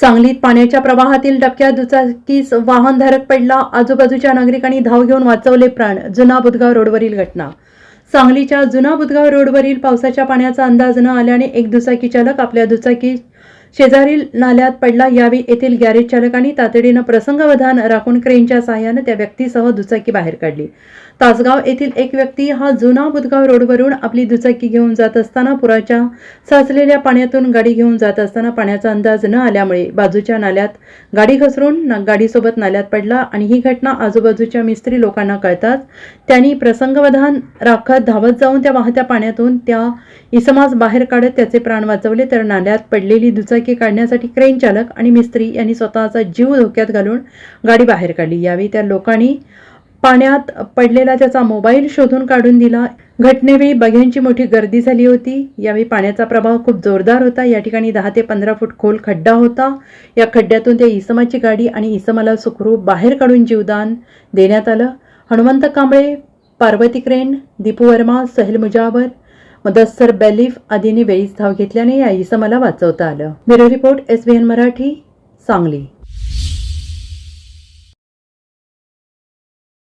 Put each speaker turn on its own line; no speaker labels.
सांगलीत पाण्याच्या प्रवाहातील डबक्या दुचाकीस वाहनधारक पडला. आजूबाजूच्या नागरिकांनी धाव घेऊन वाचवले प्राण. जुना बुधगाव रोडवरील घटना. सांगलीच्या जुना बुधगाव रोडवरील पावसाच्या पाण्याचा अंदाज न आल्याने एक दुचाकी चालक आपल्या दुचाकी शेजारील नाल्यात पडला यावेळी येथील गॅरेज चालकांनी तातडीनं प्रसंगवधान राखून क्रेनच्या सहाय्यानं त्या व्यक्तीसह दुचाकी बाहेर काढली. तासगाव येथील एक व्यक्ती हा जुना बुधगाव रोडवरून आपली दुचाकी घेऊन जात असताना पुराच्या साचलेल्या पाण्यातून गाडी घेऊन जात असताना पाण्याचा अंदाज न आल्यामुळे बाजूच्या नाल्यात गाडी घसरून गाडीसोबत नाल्यात पडला आणि ही घटना आजूबाजूच्या मिस्त्री लोकांना कळताच त्यांनी प्रसंगवधान राखत धावत जाऊन त्या वाहत्या पाण्यातून त्या इसमास बाहेर काढत त्याचे प्राण वाचवले तर नाल्यात पडलेली दुचाकी काढण्यासाठी क्रेन चालक आणि मिस्त्री यांनी स्वतःचा जीव धोक्यात घालून गाडी बाहेर काढली. यावेळी त्या लोकांनी पाण्यात पडलेला त्याचा मोबाईल शोधून काढून दिला. घटनेवेळी बघ्यांची मोठी गर्दी झाली होती. यावेळी पाण्याचा प्रभाव खूप जोरदार होता. या ठिकाणी दहा ते पंधरा फूट खोल खड्डा होता. या खड्ड्यातून त्या इसमाची गाडी आणि इसमाला सुखरूप बाहेर काढून जीवदान देण्यात आलं. हनुमंत कांबळे पार्वती क्रेन दीपू वर्मा सहेल मुजावर मदस्सर बेलीफ आदींनी वेळीच धाव घेतल्याने या इसमाला वाचवता आलं. Bureau report S Marathi Sangli.